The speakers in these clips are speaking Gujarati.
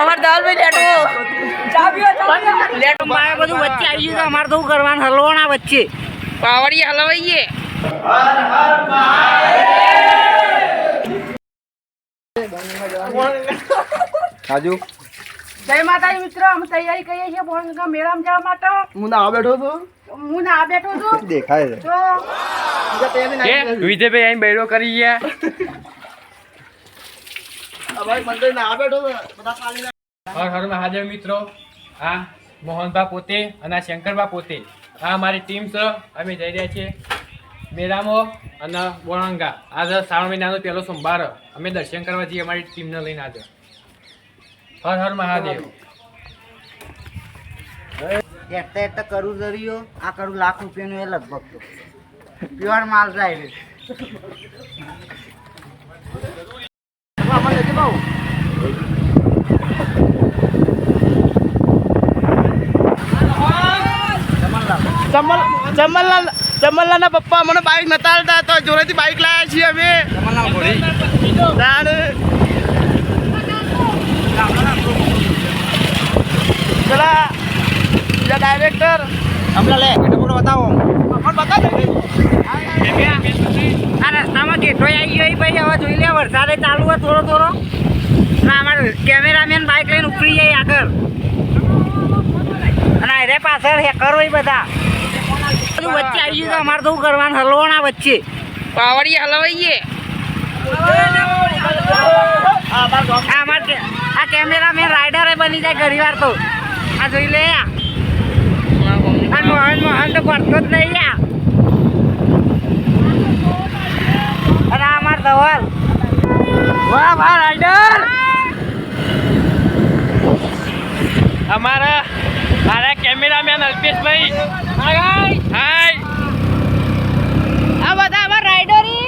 અમાર દાલભાઈ લેટો. લેટો મારે બધું વચ્ચે આવી ગયું તો અમારે તો કરવાનું? હલવાના વચ્ચે. પાવડી હલવાઈએ. રાજુ? જય માતાજી મિત્ર અમે તૈયારી કરીએ છીએ ભોળંગા મેળામાં જવા માટે. હું ના બેઠો છું. હું ના બેઠો છું. દેખાય છે. તો વિજયભાઈ અહીં બેડો કરી ગયા ભાઈ મંદિર ના બેઠો છે બધા ખાલી હર હર મહાદેવ મિત્રો. આ મોહનભા પોતે અને આ શંકરભા પોતે. આ અમારી ટીમ છે અમે જઈ રહ્યા છીએ મેરામો અને બોળંગા આજે શ્રાવણ મહિનાનો પહેલો સોમવાર. અમે દર્શન કરવા જઈએ અમારી ટીમને લઈને આજે. હર હર મહાદેવ. એટલે એટલે કરું દરિયો આ કરું લાખ રૂપિયાનું એ લગભગ તો. પ્યોર માલ જાય ચમલ ચમલલાલ ચમલલાલના પપ્પા મને બાઈક નતા આવતા તો બાઇક લાવ્યા છીએ અમે. પેલા બીજા ડાયરેક્ટર હમણાં લે એટલે પૂરો બતાવો. પણ બતાવો આ રસ્તામાં કેટલો આવી ગયો ભાઈ હવે જોઈ લે વરસાદ ચાલુ હોય થોડો થોડો ના અમારે કેમેરામેન બાઇક લઈને ઉપડી જાય આગળ. અને અરે પાછળ હેકર હોય બધા. બધું વચ્ચે આવી ગયું તો અમારે તો કરવાનું? હલવાના વચ્ચે. પાવડી હલવાઈએ. આ આ કેમેરામેન રાઇડર બની જાય ઘણી વાર તો. આ જોઈ લે આ. આ મોહન મોહન તો પડતો જ નહીં આ. અરે અમાર ધવલ. વાહ વાહ રાઇડર અમારા મારા કેમેરામેન અલ્પેશભાઈ. હાય. આ બધા અમારા રાઇડરી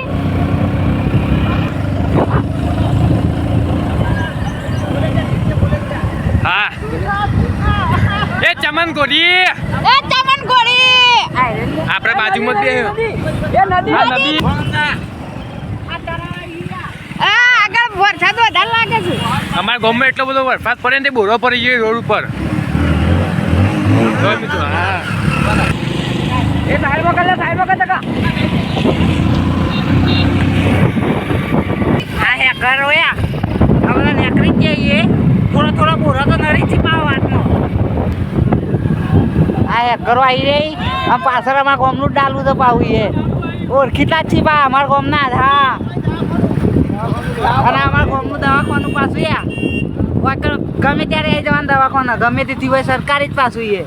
હા. એ ચમન ગોરી. એ ચમન આપણે બાજુમાં જ બે. નદી. આગળ વરસાદ વધારે લાગે છે. અમારા ગામમાં એટલો બધો વરસાદ પડે ને બોરો પડી ગયો રોડ ઉપર. એ સાહેબ કરે સાહેબ આ હે ઘર હોયા હવે નીકળી જઈએ. થોડો થોડો બોરો તો નરી છે પાવ વાતનો આ હે ઘરો આવી રહી. આમ પાછળ અમારા ગામનું ડાલું તો પાવું એ ઓળખીતા જ છી પા અમારા ગામના હા. અને અમારા ગામનું દવાખાનું પાછું યા. ગમે ત્યારે આવી જવાનું દવાખાના ગમે તેથી હોય સરકારી જ પાછું એ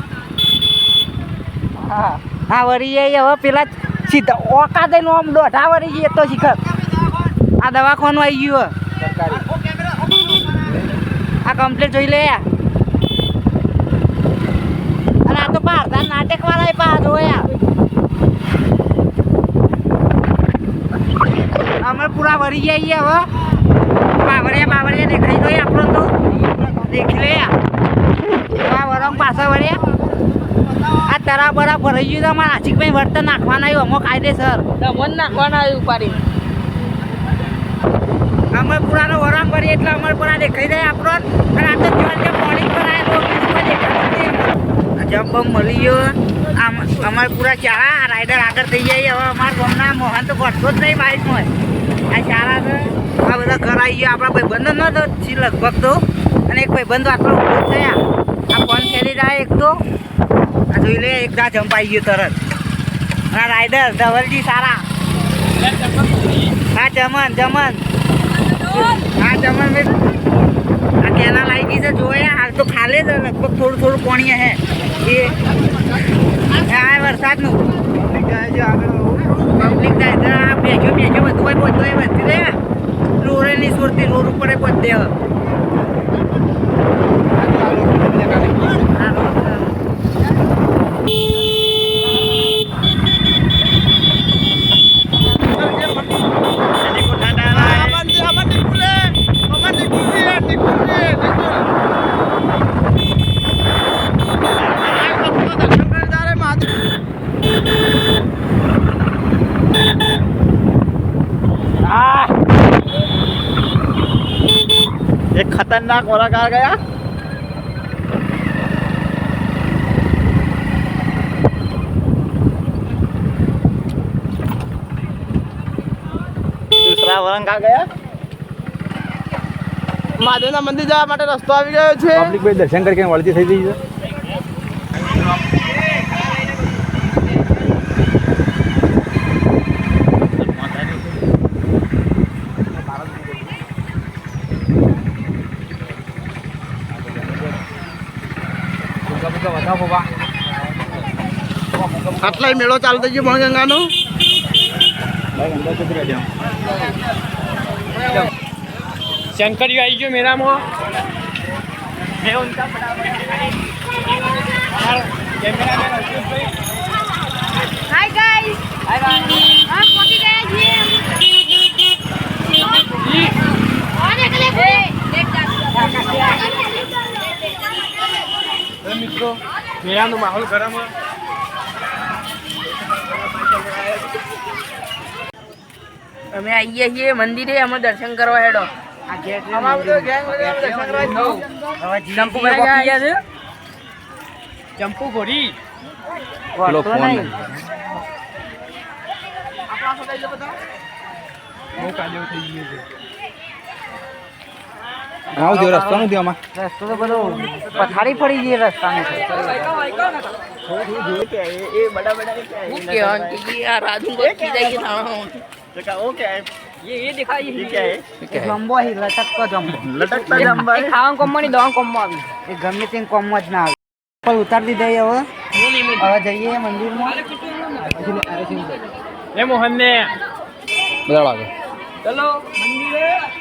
હા. હા વળી એ હવે પેલા સીધા ઓકા દઈને આમ દોઢા વળી જઈએ તો શીખર. આ દવાખાનું આવી ગયું આ કમ્પ્લીટ જોઈ લે યાર. અને આ તો પારધા નાટક વાળા પાછો જોયા અમે પૂરા વળી જઈએ હવે. બાવળિયા બાવળિયા દેખાઈ જોઈએ આપણો તો. દેખી લે આ. વરમ પાછા વળ્યા. આ તરા બરા ભરાઈ ગયું તો અમારા આશિકભાઈ વર્તન નાખવાના આવ્યું. અમો કાયદેસર. મન નાખવાના આવ્યું પાડી અમે પુરાનો વરામ કરીએ એટલે અમારે પૂરા દેખાઈ જાય આપણો. અને આ તો જ્યાં પાણી પર આવ્યા. જબ બમ મળી ગયો. અમારે પૂરા આ રાઈડર આગળ થઈ જાય. હવે અમારા ગામના મોહન તો પડતો જ નહીં બાઇકમાં આ છે. આ બધા ઘર આવી આપણા ભાઈબંધો ન તો છી લગભગ તો. અને એક ભાઈબંધો આટલો ઊભો થયા આ ફોન ફેરી જાય એક તો. આ જોઈ લે, એક દા જંપાઈ ગયો તરત. આ રાઈડર ધવલજી સારા. હા જમન જમન હા જમન ભાઈ આ કેનાલ આવી ગઈ છે જોયા હાલ તો ખાલે જ, લગભગ થોડું થોડું પાણી હે. એ આ વરસાદનું. પબ્લિક આ બેજો બેજો બધું હોય બધું હોય વધતી રહે રોડની સુરતી, રોડ ઉપર રોડ ખતરનાક ઓરાકાર ગયા દૂસરા વરંગ ગયા મહાદેવના મંદિર જવા માટે રસ્તો આવી ગયો છે પબ્લિક દર્શન કરીને વળતી થઈ ગઈ છે આટલાય મેળો ચાલતો છે ગયો ભણગંગાનો? શંકરીઓ આવી ગયો મેળામાં. હાય ગાઈસ હા પહોંચી ગયા છીએ અને કલે તો મિત્રો મેળાનો માહોલ ગરમ. અમે આવીએ છીએ મંદિરે અમે દર્શન કરવા હેડો. ચંપુ ઘોડી. તો ગેંગ વગેરે આવું થયો રસ્તો શું થયો રસ્તો તો બધો પથારી પડી ગઈ રસ્તાને ગમે તે કોમ જ ના આવે. ઉતાર દીધા હવે. જઈએ મંદિરમાં. એ મોહન ને ચલો મંદિરે.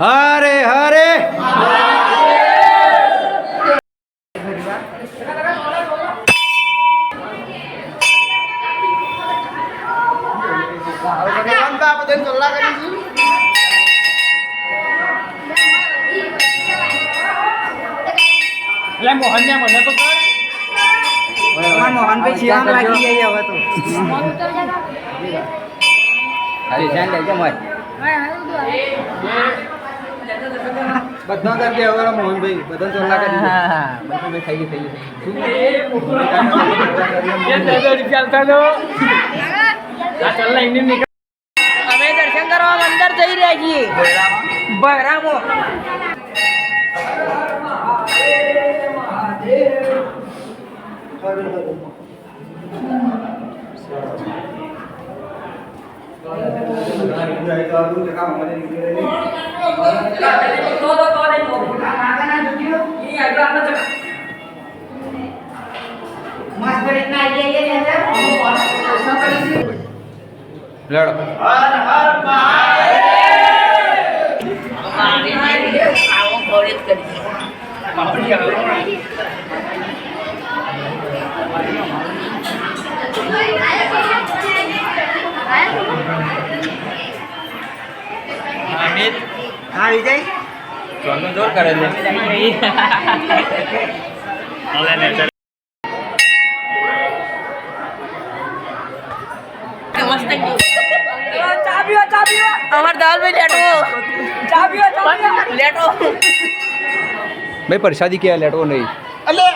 હરે હરે મોહન ને મને તો કર. અમારા મોહનભાઈ જીવામ લાગી જાય હવે તો. બધા કરી દે હવે મોહનભાઈ બધા ચોલા કરી હા એ થઈ ચાલતા થઈ નીકળ અમે દર્શન કરવા અંદર જઈ રહ્યા છીએ. બરામો આવી જઈએ ને લડો. આવો ખોળે કરી હા વિજય જોર કરે છે. મસ્ત ચાબીઓ ચાબીઓ અમાર લેટો. ચાબીઓ ચાબીઓ લેટો. ભાઈ પ્રસાદી કે લેટો નહીં? અલે!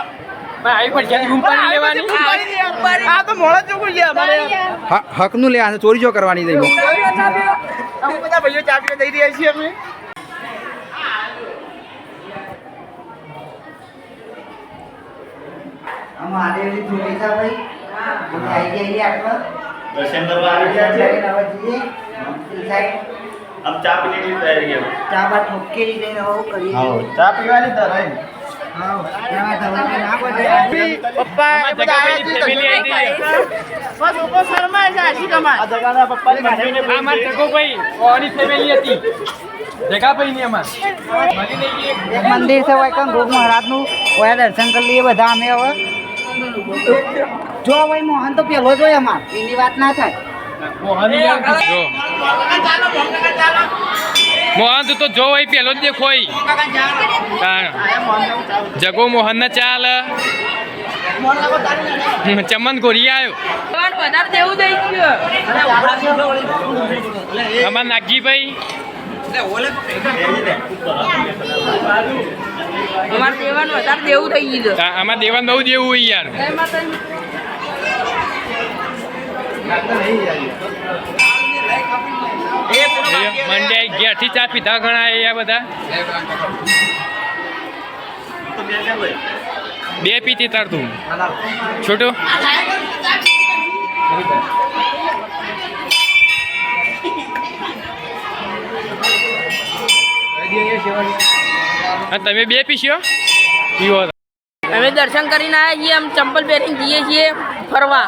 હકનું લે ચોરી જો કરવાની નહીં અમે બધા ભાઈઓ ચાબીઓ દઈ રહ્યા છીએ અમે. મહાદેવની જોડી છે ભાઈ અમે આવી જઈએ આપણે દર્શન કરવા આવી ગયા છે? હવે જઈએ. આમ ચા પીવાની ચા બા ઠોકી લઈને હવે ચા પીવાની તૈયારી પપ્પા ને અમાર ટકો ભાઈ. કોની ફેમિલી હતી? જગા મંદિર છે વાયકન રોગ મહારાજનું ઓયા દર્શન કરી લઈએ બધા અમે હવે. જો ભાઈ મોહન તો પેલો જ હોય અમાર. એની વાત ના થાય. મોહન જો. મોહન તું તો જો હોય પેલો જ દેખો જગો મોહન ના ચાલ. ચમન ગોરી આવ્યો પણ વધારે દેવું અમાર નાગજીભાઈ. અમારે દેવાનું વધારે દેવું થઈ ગયું આમાં દેવાનું બહુ દેવું હોય યાર. મંડે ઘેરથી ચા પીધા ઘણા એ આ બધા. બે પીતી તાર તું. છોટું. હા, તમે બે પીસ્યો અમે દર્શન કરીને આવ્યા છીએ આમ ચંપલ પહેરીને જઈએ છીએ ફરવા.